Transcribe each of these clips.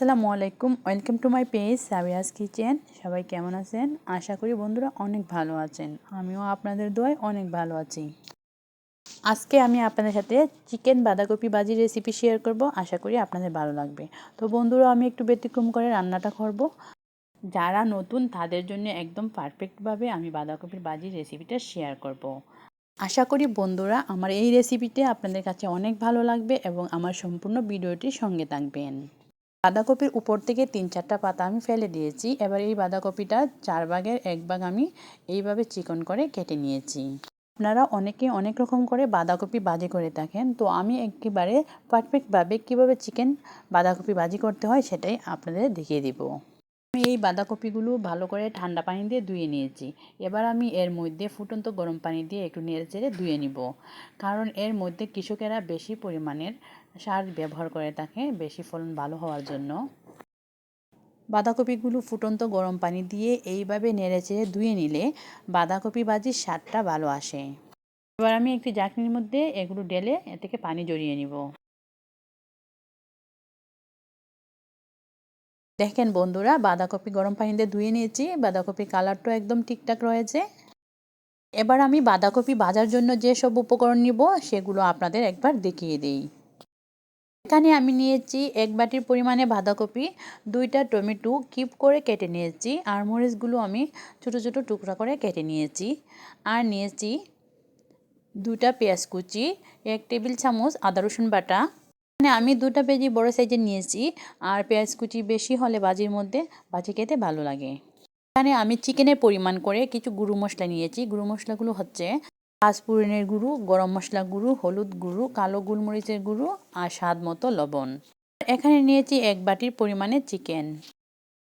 আসসালামু আলাইকুম welcome to my page Sabiya's kitchen. সবাই কেমন আছেন? আশা করি বন্ধুরা অনেক ভালো আছেন। আমিও আপনাদের দোয়ায় অনেক ভালো আছি। আজকে আমি আপনাদের সাথে চিকেন বাঁধাকপি বাজির রেসিপি শেয়ার করব। আশা করি আপনাদের ভালো লাগবে। তো বন্ধুরা, আমি একটু ব্যতিক্রম করে রান্নাটা করব। যারা নতুন, তাদের জন্য একদম পারফেক্টভাবে আমি বাঁধাকপির বাজির রেসিপিটা শেয়ার করব। আশা করি বন্ধুরা, আমার এই রেসিপিটি আপনাদের কাছে অনেক ভালো লাগবে এবং আমার সম্পূর্ণ ভিডিওটির সঙ্গে থাকবেন। বাঁধাকপির উপর থেকে তিন চারটা পাতা আমি ফেলে দিয়েছি। এবার এই বাঁধাকপিটা চার ভাগের এক ভাগ আমি এইভাবে চিকন করে কেটে নিয়েছি। আপনারা অনেকে অনেক রকম করে বাঁধাকপি বাজি করে থাকেন, তো আমি একেবারে পারফেক্টভাবে কীভাবে চিকেন বাঁধাকপি বাজি করতে হয় সেটাই আপনাদের দেখিয়ে দিব। এই বাঁধাকপিগুলো ভালো করে ঠান্ডা পানি দিয়ে ধুয়ে নিয়েছি। এবার আমি এর মধ্যে ফুটন্ত গরম পানি দিয়ে একটু নেড়ে চেড়ে ধুয়ে নিব। কারণ এর মধ্যে কৃষকেরা বেশি পরিমাণের সার ব্যবহার করে থাকে, বেশি ফলন ভালো হওয়ার জন্য। বাঁধাকপিগুলো ফুটন্ত গরম পানি দিয়ে এইভাবে নেড়ে চেড়ে ধুয়ে নিলে বাঁধাকপি ভাজির স্বাদটা ভালো আসে। এবার আমি একটি জাকনির মধ্যে এগুলো ডেলে এ থেকে পানি জড়িয়ে নিব। দেখেন বন্ধুরা, বাঁধাকপি গরম পানিতে ধুয়ে নিয়েছি। বাঁধাকপির কালারটাও একদম ঠিকঠাক রয়েছে। এবার আমি বাঁধাকপি ভাজার জন্য যে সব উপকরণ নিব, সেগুলো আপনাদের একবার দেখিয়ে দিই। এখানে আমি নিয়েছি এক বাটির পরিমাণে বাঁধাকপি, দুইটা টমেটো কিপ করে কেটে নিয়েছি, আর মরিচগুলো আমি ছোটো ছোটো টুকরা করে কেটে নিয়েছি। আর নিয়েছি দুটা পেঁয়াজ কুচি, এক টেবিল চামচ আদা রসুন বাটা এখানে আমি দুটা পেঁয়াজি বড় সাইজের নিয়েছি। আর পেঁয়াজ কুচি বেশি হলে বাজির মধ্যে বাজি খেতে ভালো লাগে। এখানে আমি চিকেনের পরিমাণ করে কিছু গুঁড়ো মশলা নিয়েছি। গুঁড়ো মশলাগুলো হচ্ছে পাঁচফোড়নের গুঁড়ো, গরম মশলা গুঁড়ো, হলুদ গুঁড়ো, কালো গোলমরিচের গুঁড়ো আর স্বাদ মতো লবণ। এখানে নিয়েছি এক বাটির পরিমাণে চিকেন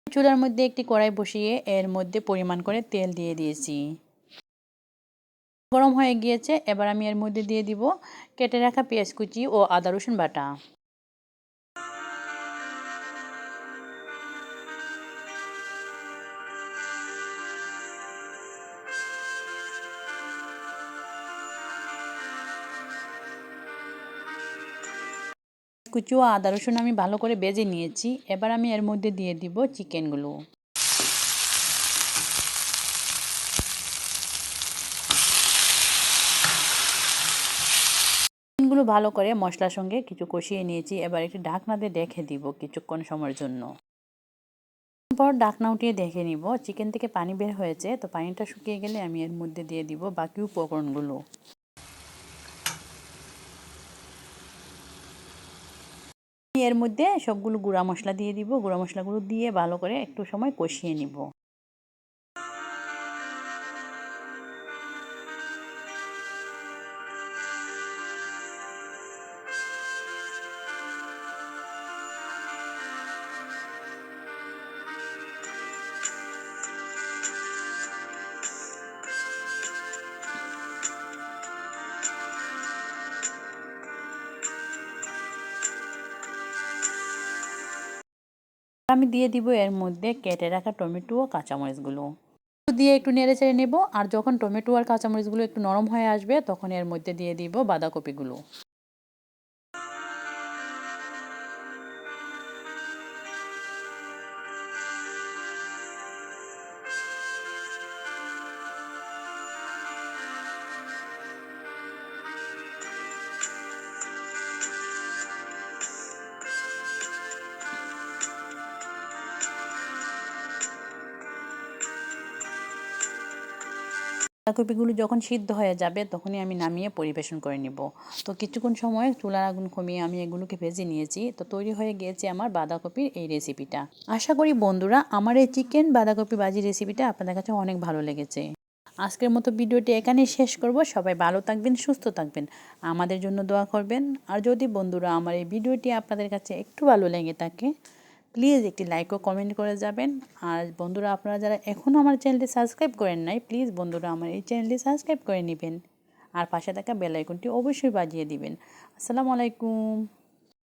চুলার মধ্যে একটি কড়াই বসিয়ে এর মধ্যে পরিমাণ করে তেল দিয়ে দিয়েছি। গরম হয়ে গিয়েছে, এবার আমি এর মধ্যে দিয়ে দিব কেটে রাখা পেঁয়াজ কুচি ও আদা রসুন বাটা। কুচি ও আদা রসুন আমি ভালো করে বেজে নিয়েছি, এবার আমি এর মধ্যে দিয়ে দিব চিকেনগুলো। চিকেনগুলো ভালো করে মশলার সঙ্গে কিছু কষিয়ে নিয়েছি। এবার একটি দিয়ে দেখে দিব কিছুক্ষণ সময়ের জন্য। পর ডাকনা উঠিয়ে দেখে নিব। চিকেন থেকে পানি বের হয়েছে, তো পানিটা শুকিয়ে গেলে আমি এর মধ্যে দিয়ে দিব বাকি উপকরণগুলো। এর মধ্যে সবগুলো গুঁড়া মশলা দিয়ে দিব। গুঁড়া মশলাগুলো দিয়ে ভালো করে একটু সময় কষিয়ে নিব। আমি দিয়ে দিব এর মধ্যে কেটে রাখা টমেটো ও কাঁচামরিচগুলো। দিয়ে একটু নেড়ে চেড়ে নেব, আর যখন টমেটো আর কাঁচামরিচগুলো একটু নরম হয়ে আসবে, তখন এর মধ্যে দিয়ে দিব বাঁধাকপিগুলো। বাঁধাকপিগুলো যখন সিদ্ধ হয়ে যাবে, তখনই আমি নামিয়ে পরিবেশন করে নিব। তো কিছুক্ষণ সময় চুলার আগুন কমিয়ে আমি এগুলোকে ভেজে নিয়েছি। তো তৈরি হয়ে গিয়েছে আমার বাঁধাকপির এই রেসিপিটা। আশা করি বন্ধুরা, আমার এই চিকেন বাঁধাকপি বাজি রেসিপিটা আপনাদের কাছে অনেক ভালো লেগেছে। আজকের মতো ভিডিওটি এখানেই শেষ করব। সবাই ভালো থাকবেন, সুস্থ থাকবেন। আমাদের জন্য দোয়া করবেন। আর যদি বন্ধুরা আমার এই ভিডিওটি আপনাদের কাছে একটু ভালো লেগে থাকে প্লিজ একটি লাইক ও কমেন্ট করে যাবেন। আর বন্ধুরা, আপনারা যারা এখনও আমার চ্যানেলটি সাবস্ক্রাইব করেন নাই প্লিজ বন্ধুরা আমার এই চ্যানেলটি সাবস্ক্রাইব করে নেবেন। আর পাশে থাকা বেলাইকনটি অবশ্যই বাজিয়ে দিবেন। আসসালামু আলাইকুম।